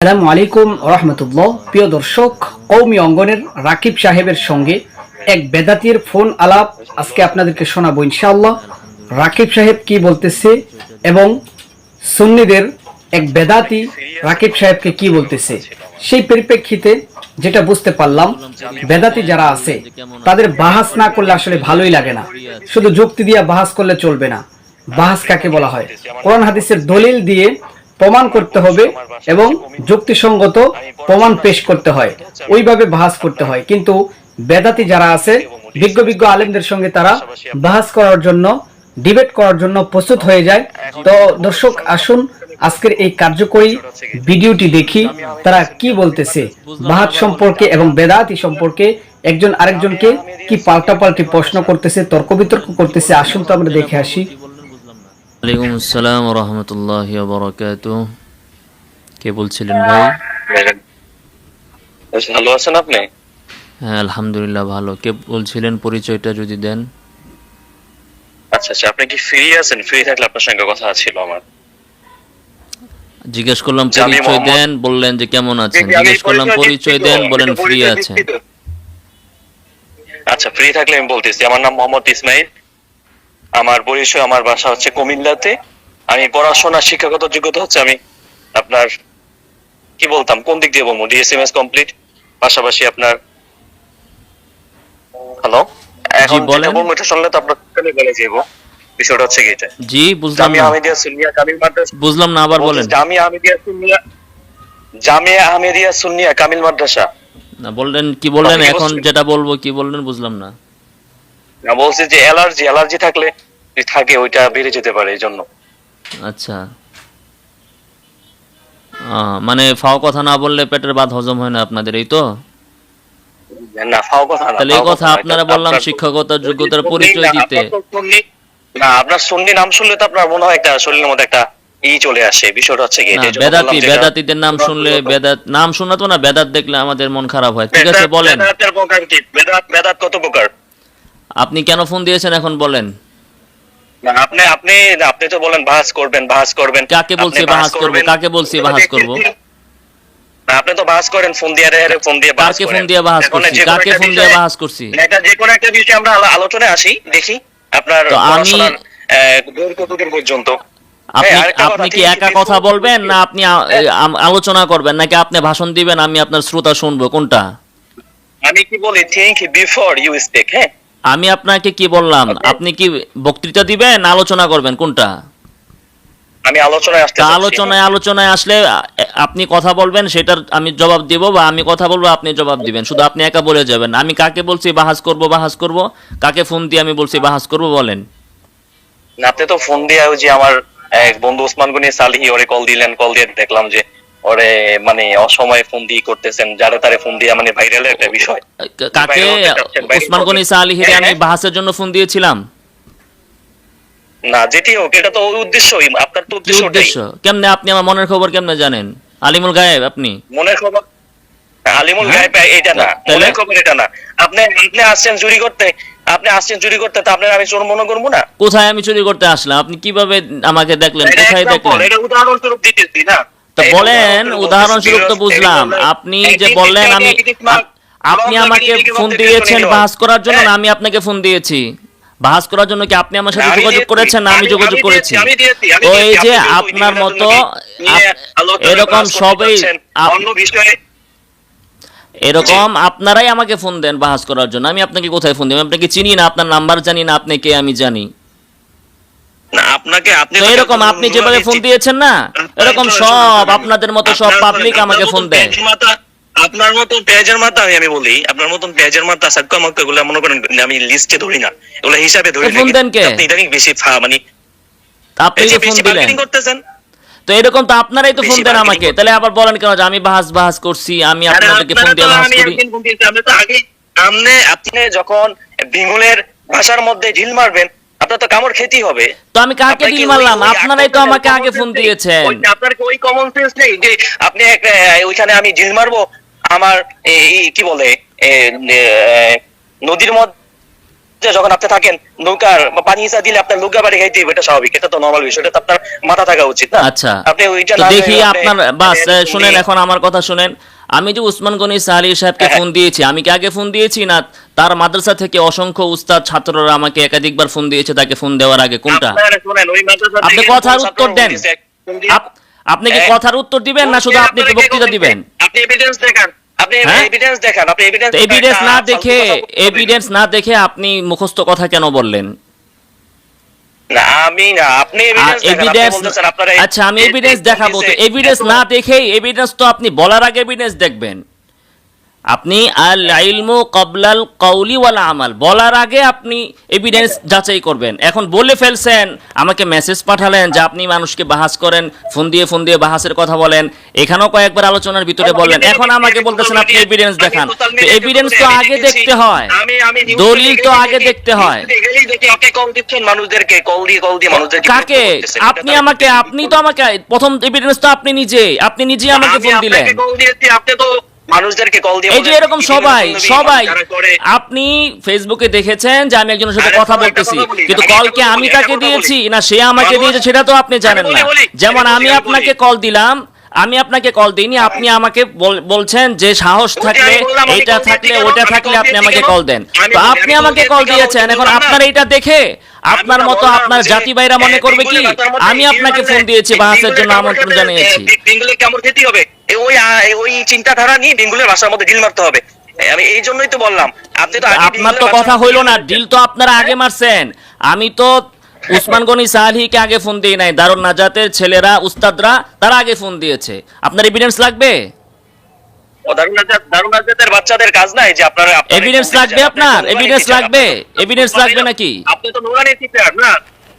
আসসালামু আলাইকুম রহমতুল্লাহ প্রিয় দর্শক কৌমি অঙ্গনের রাকিব সাহেবের সঙ্গে এক বেদাতির ফোন আলাপ আজকে আপনাদেরকে শোনাবো ইনশাআল্লাহ। রাকিব সাহেব কি বলতেছে এবং সুন্নিদের এক বেদাতি রাকিব সাহেবকে কি বলতেছে? সেই পরিপ্রেক্ষিতে যেটা বুঝতে পারলাম, বেদাতি যারা আছে, তাদের বাহাস না করলে আসলে ভালোই লাগে না। শুধু যুক্তি দিয়ে বাহাস করলে চলবে না। বাহাস কাকে বলা হয়? কোরআন হাদিসের দলিল দিয়ে প্রমাণ করতে হবে এবং যুক্তিসঙ্গত প্রমাণ পেশ করতে হয়। ওইভাবে বাহাস করতে হয়। কিন্তু বেদাতি যারা আছে, বিজ্ঞ বিজ্ঞ আলেমদের সঙ্গে তারা বাহাস করার জন্য, ডিবেট করার জন্য প্রস্তুত হয়ে যায়। তো দর্শক, আসুন আজকের এই কার্যকরী ভিডিওটি দেখি, তারা কি বলতেছে বাহাত সম্পর্কে এবং বেদাতি সম্পর্কে একজন আরেকজনকে কি পাল্টাপাল্টি প্রশ্ন করতেছে তর্ক বিতর্ক করতেছে, আসুন তো আমরা দেখে আসি। ওয়ালাইকুম আসসালাম রহমতুল্লাহ বরকাত কে বলছিলেন ভাই? ভালো আছেন আপনি? হ্যাঁ আলহামদুলিল্লাহ ভালো। কে বলছিলেন পরিচয়টা যদি দেন? আচ্ছা আচ্ছা আপনি কি ফ্রি আছেন? ফ্রি থাকলে আপনার সঙ্গে কথা ছিল আমার। জিজ্ঞেস করলাম পরিচয় দেন বললেন যে কেমন আছেন। জিজ্ঞেস করলাম পরিচয় দেন বলেন ফ্রি আছেন। আচ্ছা ফ্রি থাকলে আমি বলতেছি। আমার নাম মোহাম্মদ ইসমাইল। আমার পরিচয় আমার বাসা হচ্ছে কুমিল্লাতে। আমি পড়াশোনা শিক্ষাগত যোগ্যতা হচ্ছে আমি আপনার কি বলতাম কোন দিক দিয়ে বলব? ডিএসএমএস কমপ্লিট পাশাপাশি আপনার হ্যালো এখন। যেটা বলব এটা শুনলে তো আপনার কানে গলে যাব বিষয়টা হচ্ছে কি এটা? জি বুঝলাম না। আহমেদিয়া সুন্নিয়া কামিল মাদ্রাসা। বুঝলাম না আবার বলেন। জামিয়া আহমেদিয়া সুন্নিয়া জামিয়া আহমেদিয়া সুন্নিয়া কামিল মাদ্রাসা। না বললেন কি বললেন? এখন যেটা বলব কি বললেন? বুঝলাম না। না বলছি যে অ্যালার্জি অ্যালার্জি থাকলে যদি থাকে ওইটা বেড়ে যেতে পারে এই জন্য। আচ্ছা। মানে ফাও কথা না বললে পেটের বাদ হজম হয় না আপনাদের এই তো? না ফাও কথা না তাহলে এই কথা আপনারা বললাম শিক্ষকতা যোগ্যতার পরিচয় দিতে। না আপনার সুন্নি নাম শুনলে তো আপনার মনে হয় একটা শরীরের মধ্যে একটা ই চলে আসে বিষয়টা হচ্ছে কি বেদাতি বেদাতিদের নাম শুনলে বেদাত নাম শোনা তো না বেদাত দেখলে আমাদের মন খারাপ হয়। ঠিক আছে বলেন। বেদাত কত প্রকার? আপনি কেন ফোন দিয়েছেন এখন বলেন। না, আপনি আপনি আপনি তো বলেন বাহাস করবেন বাহাস করবেন। কাকে বলছি বাহাস করব। কাকে বলছি বাহাস করব? আপনি তো বাহাস করেন ফোন দিয়ে রে ফোন দিয়ে বাহাস কাকে ফোন করেন। দিয়ে বাহাস করছি? কাকে ফোন দিয়ে বাহাস করছি? এটা যে কোনো একটা বিষয়ে আমরা আলোচনায় আসি দেখি। আপনার আমি- পর্যন্ত? আপনি হ্যাঁ, কি একা কথা বলবেন না আপনি আম- আলোচনা করবেন নাকি আপনি ভাষণ দিবেন আমি আপনার শ্রোতা শুনব কোনটা? আমি কি বলি থিঙ্ক বিফোর ইউ স্পিক হ্যাঁ? আমি আপনাকে কি বললাম? আপনি কি বক্তৃতা দিবেন? আলোচনা করবেন কোনটা? আমি আলোচনায় আসতে আলোচনায় আলোচনায় আসলে আপনি কথা বলবেন সেটার আমি জবাব দিব বা আমি কথা বলব আপনি জবাব দিবেন। শুধু আপনি একা বলে যাবেন। আমি কাকে বলছি বাহাস করব বাহাস করব? কাকে ফোন দিয়ে আমি বলছি বাহাস করব বলেন। আপনি তো ফোন দিয়ে যে আমার এক বন্ধু ওসমান গনি সালিহি ওরে কল দিলেন কল দিয়ে দেখলাম যে ওরে মানে অসময়ে ফোন দিয়ে করতেছেন যারে তারে ফোন দিয়ে মানে ভাইরালের একটা বিষয়। কাকে? ওসমান গনি আলিহিরে আমি হ্যাঁ, বাহাসের জন্য ফোন দিয়েছিলাম। না যেটি হোক এটা তো উদ্দেশ্যই আপনার তো উদ্দেশ্য উদ্দেশ্য? কেমনে আপনি আমার মনের খবর কেমনে জানেন? আলিমুল গায়েব আপনি? মনের খবর? আলিমুল হ্যাঁ? গায়েব এটা না। মনের খবর এটা না। আপনি আপনি আসছেন চুরি করতে আপনি আসছেন চুরি করতে তা আপনার আমি চোর মনে করব না? কোথায় আমি চুরি করতে আসলাম? আপনি কীভাবে আমাকে দেখলেন? কোথায় দেখলেন? এটা উদাহরণস্বরূপ দিতেছি না? তো বলেন উদাহরণস্বরূপ তো বুঝলাম। আপনি যে বললেন আমি আপনি আমাকে ফোন দিয়েছেন বাহাস করার জন্য না হ্যাঁ। আমি আপনাকে ফোন দিয়েছি। বাহাস করার জন্য কি আপনি আমার সাথে যোগাযোগ করেছেন? না আমি যোগাযোগ করেছি। তো এই যে আপনার মতো এরকম বাস সবই অন্য বিষয়ে। এরকম আপনারাই আমাকে ফোন দেন বাহাস করার জন্য। আমি আপনাকে কোথায় ফোন দিই? আপনাকে চিনি না আপনার নাম্বার জানি না আপনি কে আমি জানি। আপনাকে আপনি তো এরকম আপনি যেভাবে ফোন দিয়েছেন না এরকম সব আপনাদের মতো সব পাবলিক আমাকে ফোন দেয়। আপনার মতো পেঁয়াজের মাথা আমি আমি বলি আপনার মতন পেঁয়াজের মাথা সাক্কা মাক্কা এগুলো মনে করেন আমি লিস্টে ধরি না এগুলো হিসাবে ধরি তো ফোন দেন কে? আপনি ইদানিং বেশি মানে আপনি যে যে ফোন দিলেন। করতেছেন। তো এরকম তো আপনারাই তো ফোন দেন আমাকে তাহলে আবার বলেন কেন যে আমি বাহাস বাহাস করছি আমি আপনাদেরকে ফোন দিয়ে বাহাস করি। একদিন ফোন দিয়েছি, আপনি তো আগে আপনি আপনি যখন বিঙ্গুলের ভাষার মধ্যে ঢিল মারবেন আপনার তো কামড় খেতেই হবে। তো আমি কাকে কি মারলাম? আপনারাই তো আমাকে আগে ফোন দিয়েছেন। ওই- আপনার কি ওই কমন সেন্স নেই যে আপনি একটা ওইখানে আমি ঢিল মারবো আমার কি বলে নদীর মধ্যে যখন আপনি থাকেন নৌকার পানি ইসা দিলে আপনার নৌকা বাড়ি খাইতে হবে, এটা স্বাভাবিক এটা তো নর্মাল বিষয় এটা আপনার মাথা থাকা উচিত না। আচ্ছা আপনি ওইটা দেখি আপনার বাস শুনেন এখন আমার কথা শুনেন। আমি যে উসমান গনি সাহালি সাহেবকে হ্যাঁ। ফোন দিয়েছি আমি কি আগে ফোন দিয়েছি না তার মাদ্রাসা থেকে অসংখ্য উস্তাদ ছাত্ররা আমাকে একাধিকবার ফোন দিয়েছে তাকে ফোন দেওয়ার আগে। কোনটা? আপনি কথার উত্তর দেন। আপনি কি হ্যাঁ। কথার উত্তর দিবেন না শুধু আপনি বক্তৃতা দিবেন? আপনি এভিডেন্স দেখান। আপনি হ্যাঁ? এভিডেন্স না দেখে এভিডেন্স না দেখে আপনি মুখস্থ কথা কেন বললেন? আচ্ছা আমি এভিডেন্স দেখাবো তো। এভিডেন্স না দেখেই এভিডেন্স তো আপনি বলার আগে এভিডেন্স দেখবেন। আপনি আল ইলমু কবলাল কৌলি ওয়ালা আমাল। বলার আগে আপনি এভিডেন্স যাচাই করবেন। এখন বলে ফেলছেন আমাকে মেসেজ পাঠালেন যে আপনি মানুষকে বাহাস করেন ফোন দিয়ে ফোন দিয়ে বাহাসের কথা বলেন। এখানেও কয়েকবার আলোচনার ভিতরে বললেন। এখন আমাকে বলতেছেন আপনি এভিডেন্স দেখান। এভিডেন্স তো আগে দেখতে হয়। দলিল তো আগে দেখতে হয়। কাকে? আপনি আমাকে আপনি তো আমাকে প্রথম এভিডেন্স তো আপনি নিজে আপনি নিজে আমাকে আমি ফোন দিলেন। আপনি তো মানুষদেরকে কল দিয়ে এই যে এরকম সবাই সবাই আপনি ফেসবুকে দেখেছেন যে আমি একজনের সাথে কথা বলতেছি কিন্তু কলকে আমি তাকে দিয়েছি না সে আমাকে দিয়েছে সেটা তো আপনি জানেন না যেমন আমি আপনাকে কল দিলাম আমি আপনাকে কল দিইনি আপনি আমাকে বল- বলছেন যে সাহস থাকলে দিয়েছি থাকলে ওটা থাকলে আপনি আমাকে কল দেন তো আপনি আমাকে কল দিয়েছেন? এখন আপনার এইটা দেখে আপনার মতো আপনার জাতি ভাইরা মনে করবে কি আমি আপনাকে ফোন দিয়েছি বেঙ্গলি জন্য আমন্ত্রণ জানিয়েছি ওই ওই চিন্তাধারা নিয়ে বেঙ্গলের ভাষার মধ্যে ডিল মারতে হবে। আমি এই জন্যই তো বললাম। আপনি তো আপনার তো কথা হইল না ডিল তো আপনারা আগে মারছেন। আমি তো উসমান গনি সালহিকে আগে ফোন দিই নাই দারুণ নাজাতের ছেলেরা উস্তাদরা তারা আগে ফোন দিয়েছে। আপনার এভিডেন্স লাগবে? বাচ্চাদের কাজ নাই যে আপনারা দিকে লাগবে আপনার? নুরানি লাগবে? তো লাগবে নাকি? আপনি তো টিচার না?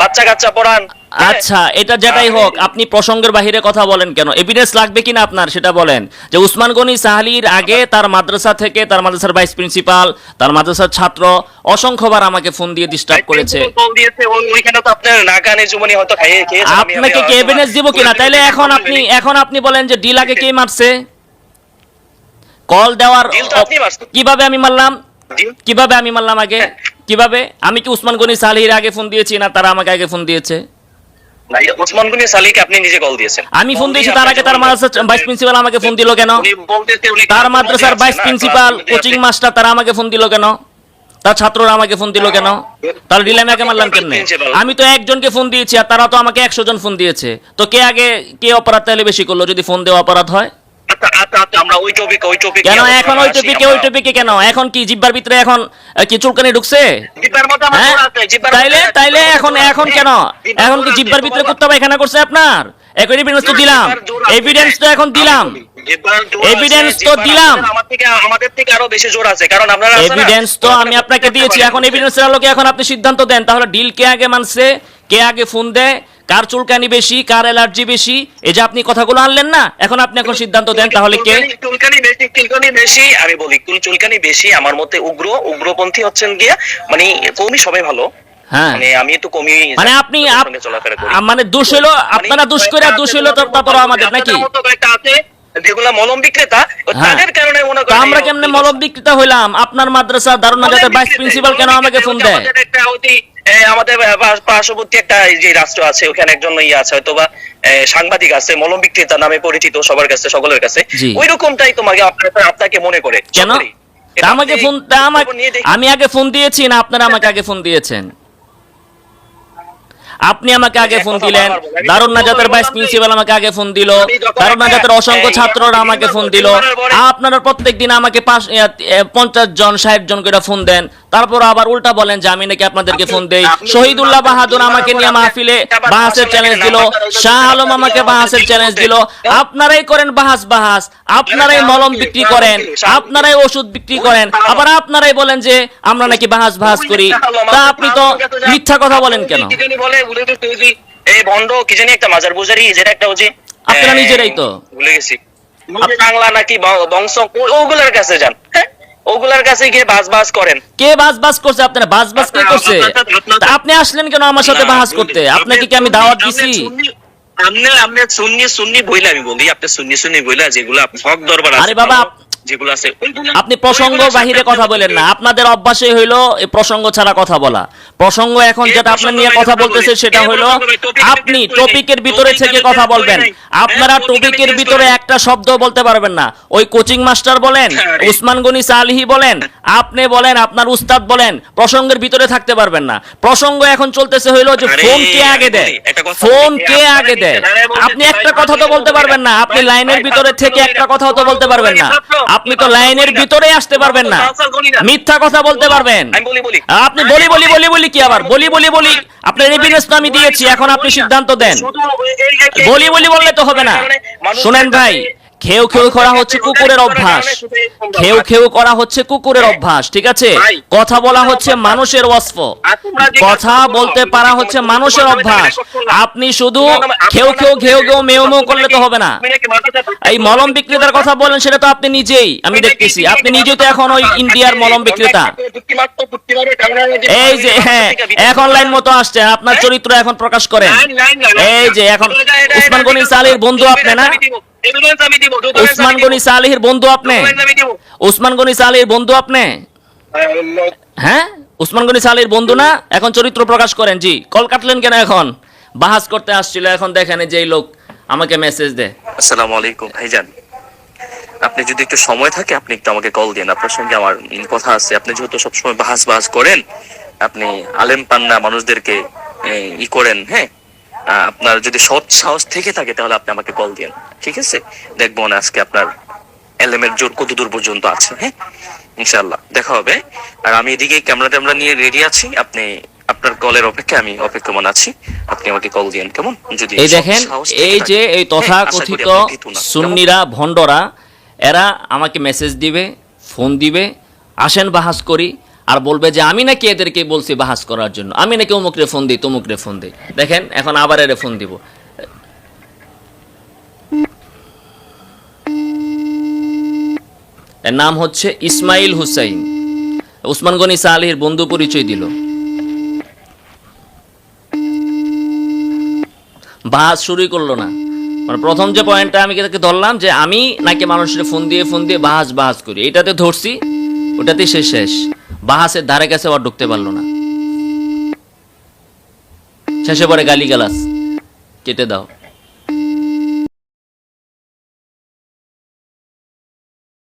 বাচ্চা কাচ্চা পড়ান। হ্যাঁ? আচ্ছা এটা যেটাই হোক আপনি প্রসঙ্গের বাহিরে কথা বলেন কেন? এভিডেন্স লাগবে কিনা আপনার সেটা বলেন। যে উসমান গনি সাহালির আগে তার মাদ্রাসা থেকে তার মাদ্রাসার ভাইস প্রিন্সিপাল তার মাদ্রাসার ছাত্র অসংখ্যবার আমাকে ফোন দিয়ে ডিস্টার্ব করেছে। আপনাকে কি এভিডেন্স দিব কিনা? তাইলে এখন আপনি এখন আপনি বলেন যে ডিল আগে কে মারছে? কল দেওয়ার। কীভাবে আমি মারলাম? কীভাবে আমি মারলাম আগে? কীভাবে? আমি কি উসমান গনি সালহির আগে ফোন দিয়েছি না তারা আমাকে আগে ফোন দিয়েছে? না, গনি সালিকে আপনি নিজে কল দিয়েছেন। আমি ফোন দিয়েছি তার আগে তার মাদ্রাসার ভাইস প্রিন্সিপাল আমাকে ফোন দিল কেন? তার মাদ্রাসার ভাইস প্রিন্সিপাল কোচিং মাস্টার তারা আমাকে ফোন দিল কেন? তার ছাত্ররা আমাকে ফোন দিল কেন? তাহলে ডিলে আমাকে মারলাম কেন। আমি তো একজনকে ফোন দিয়েছি আর তারা তো আমাকে একশো জন ফোন দিয়েছে। তো কে আগে কে অপরাধ তাহলে বেশি করল যদি ফোন দেওয়া অপরাধ হয়? আচ্ছা আচ্ছা আচ্ছা আমরা ওই টপিক ওই টপিক কেন? এখন ওই টপিকে ওই টপিকে কেন? এখন কি জিব্বার ভিতরে এখন কি চুলকানি ঢুকছে? জিব্বার মধ্যে আমার হ্যাঁ? আছে, জিব্বার তাইলে তাইলে এখন এখন কেন? এখন কি জিব্বার ভিতরে তোমার- করতে করছে আপনার? এভিডেন্স তো দিলাম। এভিডেন্স তো এখন দিলাম। Evidence তো দিলাম। আমাদের- থেকে আরও বেশি জোর আছে কারণ আপনারা এভিডেন্স তো আমি আপনাকে দিয়েছি। এখন এভিডেন্সের আলোকে এখন আপনি সিদ্ধান্ত দেন। তাহলে ডিল কে আগে মানছে কে আগে ফোন দেয় কার চুলকানি বেশি কার অ্যালার্জি বেশি? এই যে আপনি কথাগুলো আনলেন না এখন আপনি এখন সিদ্ধান্ত দেন তাহলে কে? চুলকানি- বেশি চুলকানি বেশি আমি বলি চুল- চুলকানি বেশি আমার মতে উগ্র উগ্রপন্থী হচ্ছেন গিয়া মানে কমি সবাই ভালো। হ্যাঁ। মানে আমি একটু কমি মানে আপনি মানে দোষ হলো আপনারা দোষ করে দোষ হলো তারপর আমাদের নাকি? যেগুলা মলম বিক্রেতা হ্যাঁ। তাদের কারণে মনে করেন আমরা কেমনে মলম বিক্রেতা হইলাম? আপনার মাদ্রাসা দারুণ প্রিন্সিপাল কেন আমাকে ফোন দেয়? আমাদের পার্শ্ববর্তী একটা যে রাষ্ট্র আছে ওখানে একজন ইয়ে আছে হয়তো বা সাংবাদিক আছে মলম বিক্রেতা নামে পরিচিত সবার কাছে সকলের কাছে। ওই রকমটাই তোমাকে আপনাকে মনে করে কেন? আমাকে ফোন। আমি আগে ফোন দিয়েছি না আপনারা আমাকে আগে ফোন দিয়েছেন? আপনি আমাকে আগে ফোন দিলেন। দারুণ নাজাতের ভাইস প্রিন্সিপাল আমাকে আগে ফোন দিল। দারুণ নাজাতের অসংখ্য ছাত্ররা আমাকে ফোন দিল। আপনারা প্রত্যেক দিন আমাকে পঞ্চাশ জন ষাট জন করে ফোন দেন। তারপর আবার উল্টা বলেন যে আমি নাকি আপনাদেরকে ফোন দেই। শহীদুল্লাহ বাহাদুর আমাকে নিয়ে মাহফিলে বাহাসের চ্যালেঞ্জ দিল শাহ আলম আমাকে বাহাসের চ্যালেঞ্জ দিল। আপনারাই করেন বাহাস বাহাস আপনারাই মলম বিক্রি করেন। আপনারাই ওষুধ বিক্রি করেন। আবার আপনারাই বলেন যে আমরা নাকি বাহাস বাহাস করি। তা আপনি তো মিথ্যা কথা বলেন কেন? এই ভণ্ড কি জানি একটা মাজার বুজারি যেটা একটা ওই যে আপনারা নিজেরাই তো। ভুলে গেছি। বাংলা নাকি বংশ ওগুলার কাছে যান। হ্যাঁ? ওগুলার কাছে গিয়ে বাস বাস করেন। কে বাস বাস করছে আপনারা? বাস বাস কে করছে? আপনি আসলেন কেন আমার সাথে বাস করতে? আপনাকে কি আমি দাওয়াত দিছি? আপনি আপনি সুন্নি সুন্নি বইলা আমি বলি আপনি সুন্নি সুন্নি বইলা যেগুলো আপনি হক দরবার আরে বাবা যেগুলো আছে আপনি প্রসঙ্গ বাহিরে কথা বলেন না আপনাদের অভ্যাসই হইল এই প্রসঙ্গ ছাড়া কথা বলা প্রসঙ্গ এখন যেটা আপনার নিয়ে কথা বলতেছে সেটা হইল আপনি টপিকের ভিতরে থেকে কথা বলবেন আপনারা টপিকের ভিতরে একটা শব্দ বলতে পারবেন না ওই কোচিং মাস্টার বলেন উসমান গনি সালহি বলেন আপনি বলেন আপনার উস্তাদ বলেন প্রসঙ্গের ভিতরে থাকতে পারবেন না প্রসঙ্গ এখন চলতেছে হইল যে ফোন কে আগে দেয় ফোন কে আগে দেয় আপনি একটা কথা তো বলতে পারবেন না আপনি লাইনের ভিতরে থেকে একটা কথাও তো বলতে পারবেন না আপনি তো লাইনের ভিতরে আসতে পারবেন না। মিথ্যা কথা বলতে পারবেন। আপনি বলি বলি বলি বলি কি আবার? বলি বলি বলি। আপনার এভিডেন্স তো আমি দিয়েছি এখন আপনি সিদ্ধান্ত দেন। বলি বলি বললে তো হবে না। শুনেন ভাই খেউ খেউ করা হচ্ছে কুকুরের অভ্যাস খেউ খেউ করা হচ্ছে কুকুরের অভ্যাস ঠিক আছে কথা বলা হচ্ছে মানুষের ওয়াসফ কথা বলতে পারা হচ্ছে মানুষের অভ্যাস আপনি শুধু খেউ খেউ ঘেউ ঘেউ মেউ মেউ করলে তো হবে না এই মলম বিক্রেতার কথা বলেন সেটা তো আপনি নিজেই আমি দেখতেছি আপনি নিজেই তো এখন ওই ইন্ডিয়ার মলম বিক্রেতা এই যে হ্যাঁ এখন লাইন মতো আসছে আপনার চরিত্র এখন প্রকাশ করেন এই যে এখন উসমান গনি সালির বন্ধু আপনি না উসমান গনি সালিহির বন্ধু আপনি? উসমান গনি বন্ধু আপনি? হ্যাঁ? উসমান গনি সালির বন্ধু না? এখন চরিত্র প্রকাশ করেন জি। কল কাটলেন কেন এখন? বাহাস করতে আসছিল এখন দেখেন যে এই লোক আমাকে মেসেজ আসসালামু আলাইকুম ভাইজান। আপনি যদি একটু সময় থাকে আপনি একটু আমাকে কল দিন আপনার সঙ্গে আমার কথা আছে। আপনি যেহেতু সবসময় বাহাস বাহাস করেন আপনি আলেম পান্না মানুষদেরকে ই করেন হ্যাঁ? আপনার যদি সৎ সাহস থেকে থাকে তাহলে আপনি আমাকে কল দিন ঠিক আছে? দেখব না আজকে আপনার এলেমের জোর কত দূর পর্যন্ত আছে হ্যাঁ? ইনশাল্লাহ দেখা হবে। আর আমি এদিকে ক্যামেরা ট্যামেরা নিয়ে রেডি আছি। আপনি আপনার কলের অপেক্ষা আমি অপেক্ষমান আছি। আপনি আমাকে কল দিন কেমন? যদি এই দেখেন এই যে এই হ্যাঁ, না। কেমন? সুন্নিরা ভণ্ডরা এরা আমাকে মেসেজ দিবে ফোন দিবে আসেন বাহাস করি আর বলবে যে আমি নাকি এদেরকে বলছি বাহাস করার জন্য। আমি নাকি অমুকরে ফোন দিই তমুকরে ফোন দিই। দেখেন এখন আবার এরে ফোন দিব। এর নাম হচ্ছে ইসমাইল হুসাইন। উসমান গনি সালির বন্ধু পরিচয় দিল। বাহাস শুরুই করল না। মানে প্রথম যে পয়েন্টটা আমি তাকে ধরলাম যে আমি নাকি মানুষের ফোন দিয়ে ফোন দিয়ে বাহাস বাহাস করি। এটাতে ধরছি, ওটাতেই সে শেষ। বাহাসের ধারে কাছে আবার ঢুকতে পারল না। শেষে পরে গালি গালাস কেটে দাও।